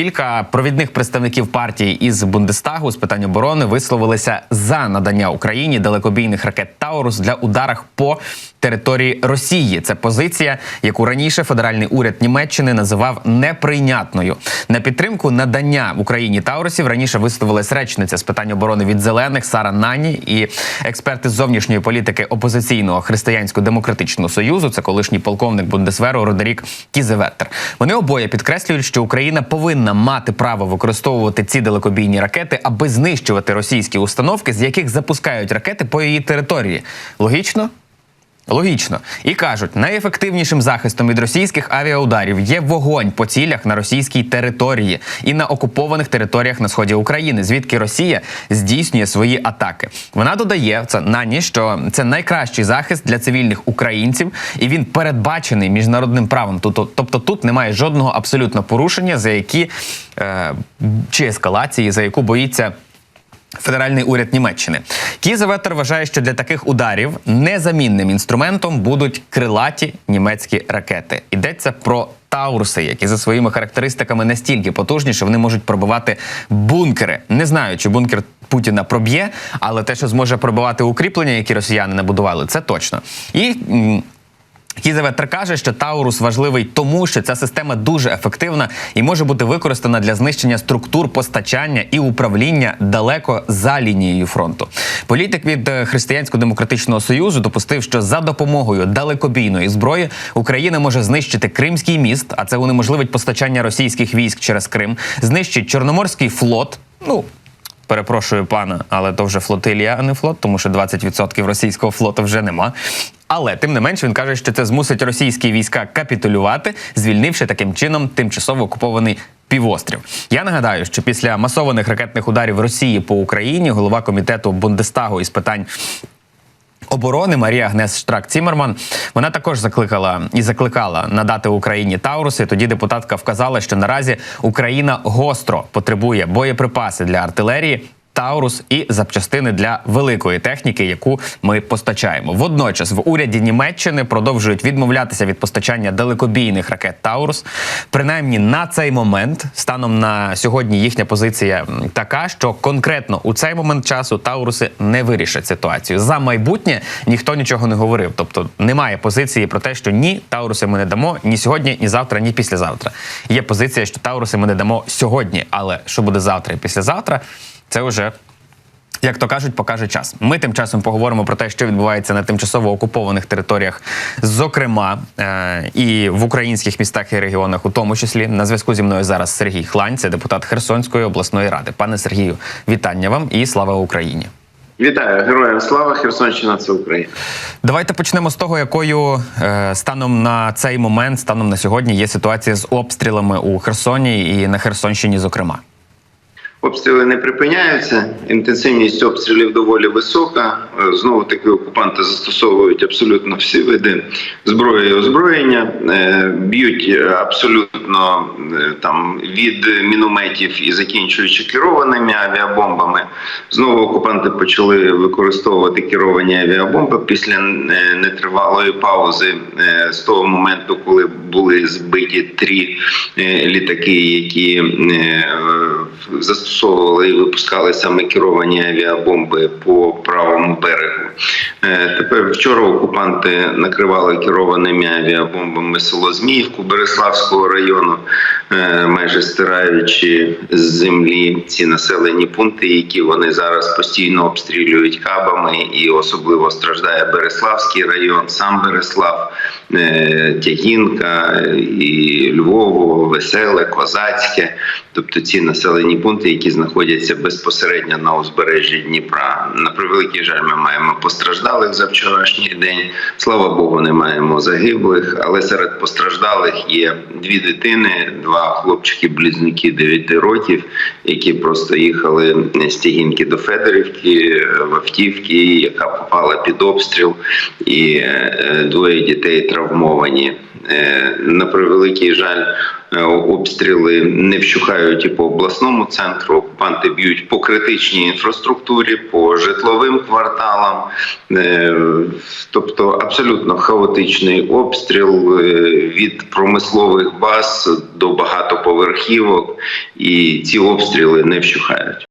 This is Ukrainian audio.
Кілька провідних представників партії із Бундестагу з питань оборони висловилися за надання Україні далекобійних ракет Таурус для ударах по території Росії. Це позиція, яку раніше федеральний уряд Німеччини називав неприйнятною. На підтримку надання Україні Таурусів раніше висловилась речниця з питань оборони від зелених Сара Нані і експерти з зовнішньої політики опозиційного християнсько-демократичного союзу. Це колишній полковник Бундесверу Родерік Кізеветтер. Вони обоє підкреслюють, що Україна повинна мати право використовувати ці далекобійні ракети, аби знищувати російські установки, з яких запускають ракети по її території. Логічно? Логічно. І кажуть, найефективнішим захистом від російських авіаударів є вогонь по цілях на російській території і на окупованих територіях на сході України, звідки Росія здійснює свої атаки. Вона додає це нані, що це найкращий захист для цивільних українців, і він передбачений міжнародним правом. Тобто тут немає жодного абсолютно порушення, за які е, чи ескалації, за яку боїться. Федеральний уряд Німеччини Кізеветер вважає, що для таких ударів незамінним інструментом будуть крилаті німецькі ракети. Йдеться про Тауруси, які за своїми характеристиками настільки потужні, що вони можуть пробивати бункери. Не знаю, чи бункер Путіна проб'є, але те, що зможе пробивати укріплення, які росіяни набудували, це точно. І м, Кізеветер каже, що Таурус важливий тому, що ця система дуже ефективна і може бути використана для знищення структур постачання і управління далеко за лінією фронту. Політик від е, Християнсько-демократичного союзу допустив, що за допомогою далекобійної зброї Україна може знищити Кримський міст, а це унеможливить постачання російських військ через Крим, знищить Чорноморський флот. Ну перепрошую пана, але то вже флотилія, а не флот, тому що 20% російського флоту вже нема. Але тим не менш він каже, що це змусить російські війська капітулювати, звільнивши таким чином тимчасово окупований. Півострів. Я нагадаю, що після масованих ракетних ударів Росії по Україні голова комітету Бундестагу із питань оборони Марія Агнес Штрак Цімерман. Вона також закликала і закликала надати Україні Тауруси. Тоді депутатка вказала, що наразі Україна гостро потребує боєприпаси для артилерії. Таурус і запчастини для великої техніки, яку ми постачаємо. Водночас в уряді Німеччини продовжують відмовлятися від постачання далекобійних ракет Таурус. Принаймні на цей момент, станом на сьогодні, їхня позиція така, що конкретно у цей момент часу Тауруси не вирішать ситуацію. За майбутнє ніхто нічого не говорив. Тобто немає позиції про те, що ні, Тауруси ми не дамо ні сьогодні, ні завтра, ні післязавтра. Є позиція, що Тауруси ми не дамо сьогодні, але що буде завтра і післязавтра, це вже. Як то кажуть, покаже час. Ми тим часом поговоримо про те, що відбувається на тимчасово окупованих територіях, зокрема е- і в українських містах і регіонах, у тому числі на зв'язку зі мною зараз Сергій Хлань, це депутат Херсонської обласної ради. Пане Сергію, вітання вам і слава Україні. Вітаю героям слава Херсонщина. Це Україна. Давайте почнемо з того, якою е, станом на цей момент, станом на сьогодні, є ситуація з обстрілами у Херсоні і на Херсонщині, зокрема. Обстріли не припиняються. Інтенсивність обстрілів доволі висока. Е, Знову таки окупанти застосовують абсолютно всі види зброї і озброєння, Е, б'ють абсолютно е, там від мінометів і закінчуючи керованими авіабомбами. Знову окупанти почали використовувати керовані авіабомби після нетривалої паузи з того моменту, коли були збиті три літаки, які е, застосовували і випускали саме керовані авіабомби по правому берегу. Е, Тепер вчора окупанти накривали керованими авіабомбами село Зміївку Береславського району, е, майже стираючи з землі ці населені пункти, які вони зараз постійно обстрілюють кабами, і особливо страждає Береславський район, сам Береслав, е, Тягінка, і Львово, Веселе, Козацьке, тобто ці населені пункти, які знаходяться безпосередньо на узбережжі Дніпра. На превеликий жаль, ми маємо постраждалих за вчорашній день. Слава Богу, не маємо загиблих, але серед постраждалих є дві дитини, два хлопчики-близнюки 9 років, які просто їхали з Тігінки до Федорівки в Автівки, яка попала під обстріл, і е, двоє дітей травмовані. Е, На превеликий жаль, Е, Обстріли не вщухають і по обласному центру. Окупанти б'ють по критичній інфраструктурі, по житловим кварталам. Е, Тобто абсолютно хаотичний обстріл від промислових баз до багатоповерхівок, і ці обстріли не вщухають.